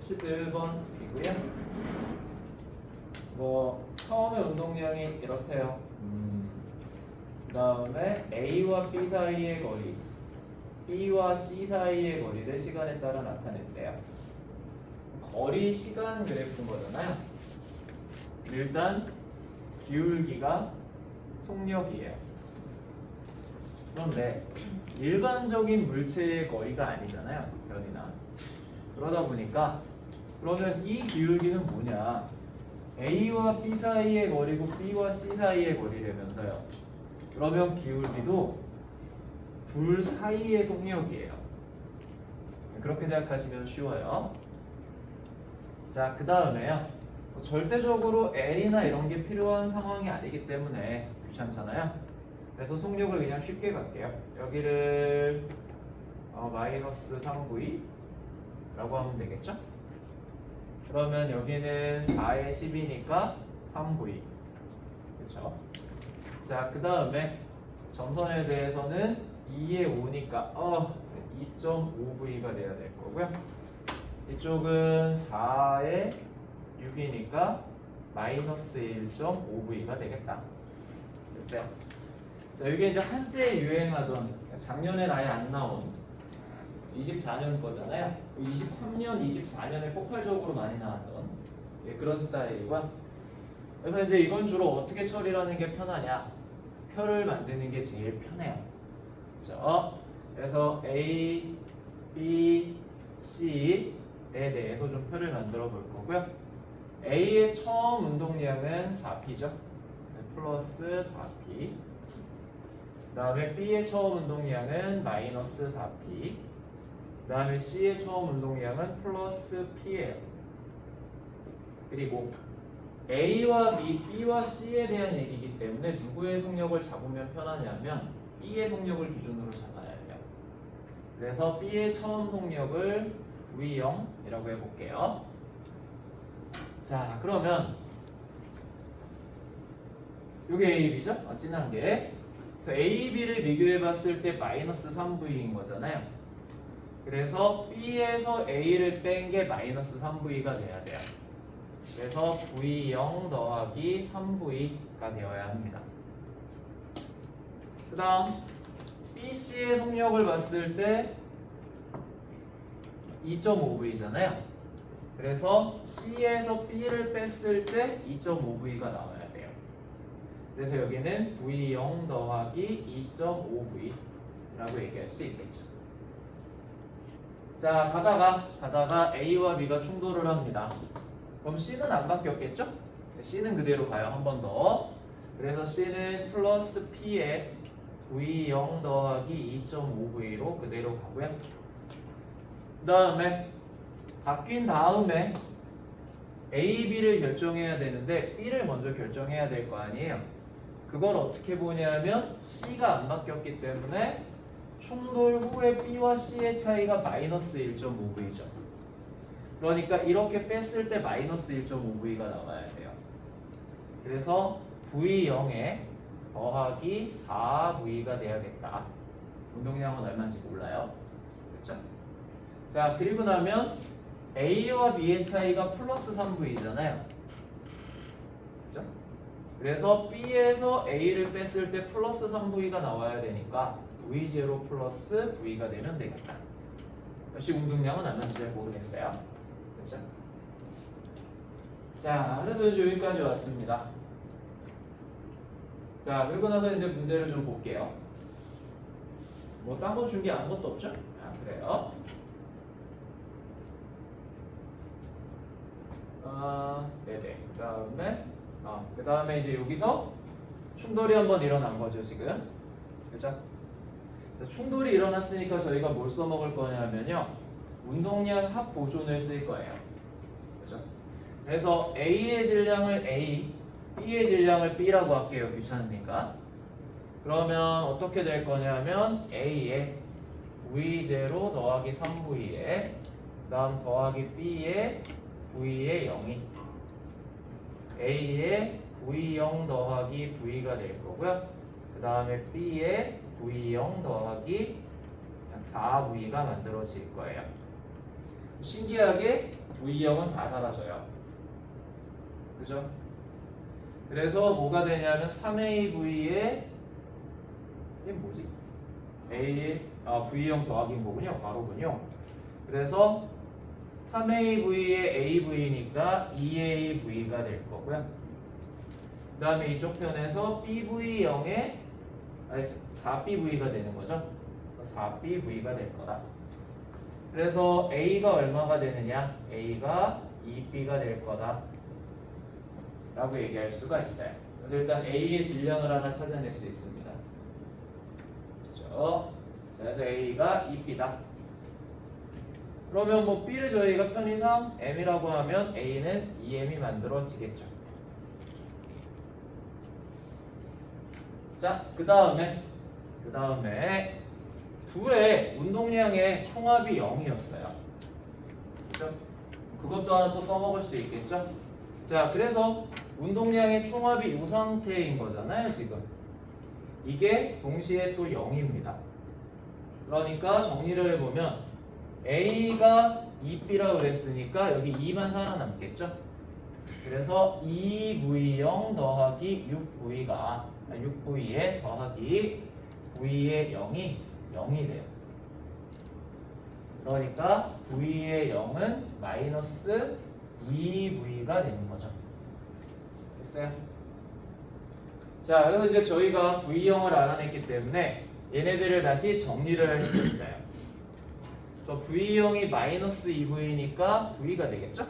17번이고요. 뭐 처음에 운동량이 이렇대요. 그 다음에 A와 B 사이의 거리, B와 C 사이의 거리를 시간에 따라 나타냈대요. 거리 시간 그래프인 거잖아요. 일단 기울기가 속력이에요. 그런데 일반적인 물체의 거리가 아니잖아요. 변이나. 그러다 보니까 그러면 이 기울기는 뭐냐? A와 B 사이의 거리고 B와 C 사이의 거리라면서요. 그러면 기울기도 둘 사이의 속력이에요. 그렇게 생각하시면 쉬워요. 자, 그 다음에요. 절대적으로 L이나 이런 게 필요한 상황이 아니기 때문에 귀찮잖아요. 그래서 속력을 그냥 쉽게 갈게요. 여기를 어, 마이너스 3V 라고 하면 되겠죠? 그러면 여기는 4에 10이니까 3V 그렇죠? 자, 그 다음에 점선에 대해서는 2에 5니까 어 2.5V가 돼야 될 거고요. 이쪽은 4에 6이니까 마이너스 1.5V가 되겠다. 됐어요. 자, 이게 이제 한때 유행하던 작년엔 아예 안 나온 24년 거잖아요. 23년, 24년에 폭발적으로 많이 나왔던 예, 그런 스타일이고요. 그래서 이제 이건 주로 어떻게 처리하는 게 편하냐? 표를 만드는 게 제일 편해요. 그죠? 그래서 A, B, C에 대해서 좀 표를 만들어 볼 거고요. A의 처음 운동량은 4P죠. 플러스 4P. 그 다음에 B의 처음 운동량은 마이너스 4P. 그 다음에 C의 처음 운동량은 플러스 P예요. 그리고 A와 B, B와 C에 대한 얘기이기 때문에 누구의 속력을 잡으면 편하냐면 B의 속력을 기준으로 잡아야 해요. 그래서 B의 처음 속력을 V0이라고 해볼게요. 자, 그러면 이게 A, B죠? 어, 진한 게. 그래서 A, B를 비교해봤을 때 마이너스 3V인 거잖아요. 그래서 B에서 A를 뺀 게 마이너스 3V가 돼야 돼요. 그래서 V0 더하기 3V가 되어야 합니다. 그 다음 BC의 속력을 봤을 때 2.5V잖아요. 그래서 C에서 B를 뺐을 때 2.5V가 나와야 돼요. 그래서 여기는 V0 더하기 2.5V라고 얘기할 수 있겠죠. 자, 가다가 가다가 A와 B가 충돌을 합니다. 그럼 C는 안 바뀌었겠죠? C는 그대로 가요. 한 번 더. 그래서 C는 플러스 P에 V0 더하기 2.5V로 그대로 가고요. 그 다음에 바뀐 다음에 A, B를 결정해야 되는데 B를 먼저 결정해야 될 거 아니에요. 그걸 어떻게 보냐면 C가 안 바뀌었기 때문에 충돌 후에 B와 C의 차이가 마이너스 1.5V죠. 그러니까 이렇게 뺐을 때 마이너스 1.5V가 나와야 돼요. 그래서 V0에 더하기 4V가 돼야겠다. 운동량은 얼마인지 몰라요. 그렇죠? 자, 그리고 나면 A와 B의 차이가 플러스 3V잖아요. 그렇죠? 그래서 B에서 A를 뺐을 때 플러스 3V가 나와야 되니까 V0 플러스 V가 되면 되겠다. 역시 운동량은 얼마인지 잘 모르겠어요. 그렇죠? 자, 그래서 이제 여기까지 왔습니다. 자, 그리고 나서 이제 문제를 좀 볼게요. 뭐 딴 거 준비 아무것도 없죠? 아, 그래요. 아, 네네. 그 다음에, 아, 그 다음에 이제 여기서 충돌이 한번 일어난 거죠, 지금. 그죠? 충돌이 일어났으니까 저희가 뭘 써먹을 거냐면요. 운동량 합 보존을 쓸 거예요. 그죠? 그래서 A의 질량을 A, B의 질량을 B라고 할게요. 귀찮으니까. 그러면 어떻게 될 거냐면 A에 V0 더하기 3V에 그 다음 더하기 B에 V에 0이 A에 V0 더하기 V가 될 거고요. 그 다음에 B에 V0 더하기 4V가 만들어질 거예요. 신기하게 V형은 다 사라져요. 그죠? 그래서 뭐가 되냐면 3AV에 이게 뭐지? A 아 V형 더하기 뭐군요? 괄호군요. 그래서 3AV에 AV니까 2AV가 될 거고요. 그 다음에 이쪽 편에서 BV0에 아니 4BV가 되는 거죠. 4BV가 될 거다. 그래서 A가 얼마가 되느냐? A가 2B가 될 거다. 라고 얘기할 수가 있어요. 그래서 일단 A의 질량을 하나 찾아낼 수 있습니다. 그죠? 자, 그래서 A가 2B다. 그러면 뭐 B를 저희가 편의상 M이라고 하면 A는 2M이 만들어지겠죠. 자, 그 다음에 그 다음에 둘의 운동량의 총합이 0이었어요. 그죠? 그것도 하나 또 써먹을 수 있겠죠? 자, 그래서 운동량의 총합이 이 상태인 거잖아요, 지금. 이게 동시에 또 0입니다. 그러니까 정리를 해보면 A가 2B라고 그랬으니까 여기 2만 살아남겠죠? 그래서 2V0 더하기 6V가 6V에 더하기 V의 0이 0이 돼요. 그러니까 V의 0은 마이너스 2V가 되는 거죠. 됐어요? 자, 그래서 이제 저희가 V0을 알아냈기 때문에 얘네들을 다시 정리를 할 수 있어요. 그래서 V0이 마이너스 2V니까 V가 되겠죠?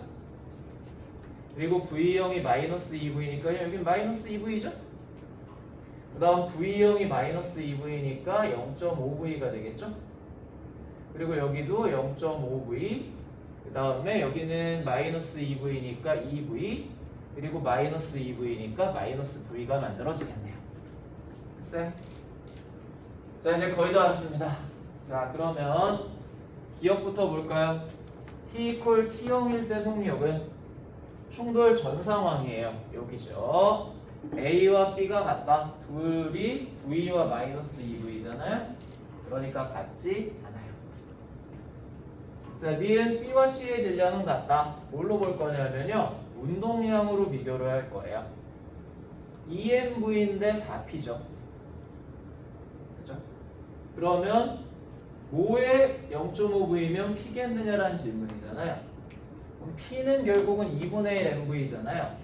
그리고 V0이 마이너스 2V니까 여기 마이너스 2V죠? 그 다음 V0이 마이너스 2V니까 0.5V가 되겠죠? 그리고 여기도 0.5V 그 다음에 여기는 마이너스 2V니까 2V 그리고 마이너스 2V니까 마이너스 V가 만들어지겠네요 됐어요? 자 이제 거의 다 왔습니다 자 그러면 기억부터 볼까요? T 이퀄 T형일 때 속력은 충돌 전 상황이에요 여기죠 A와 B가 같다. 둘이 V와 마이너스 2V잖아요. 그러니까 같지 않아요. 자, 니은 B와 C의 질량은 같다. 뭘로 볼 거냐면요. 운동량으로 비교를 할 거예요. EMV인데 4P죠. 그죠? 그러면 뭐에 0.5V면 P겠느냐라는 질문이잖아요. 그럼 P는 결국은 2분의 1 MV잖아요.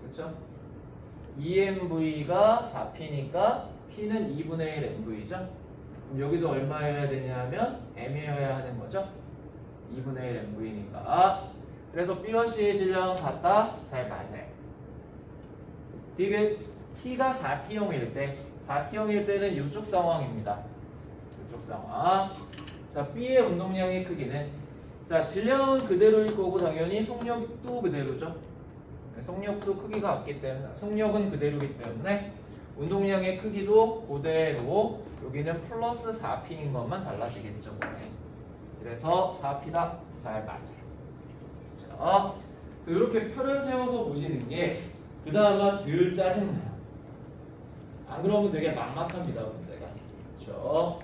그렇죠? EMV가 4P니까 P는 2분의 1 MV죠. 그럼 여기도 얼마여야 되냐면 M이어야 하는 거죠. 2분의 1 MV니까. 그래서 B와 C의 질량은 같다. 잘 맞아요. 디귿 T가 4T형일 때 4T형일 때는 이쪽 상황입니다. 상황. 자, B의 운동량의 크기는 자, 질량은 그대로일 거고 당연히 속력도 그대로죠. 네, 속력도 크기가 같기 때문에 속력은 그대로이기 때문에 운동량의 크기도 그대로 여기는 플러스 4P인 것만 달라지겠죠. 그래서 4P다 잘 맞아요. 자, 이렇게 표를 세워서 보시는 게 그 다음은 덜 짜증나요. 안 그러면 되게 막막합니다 문제가. 그렇죠?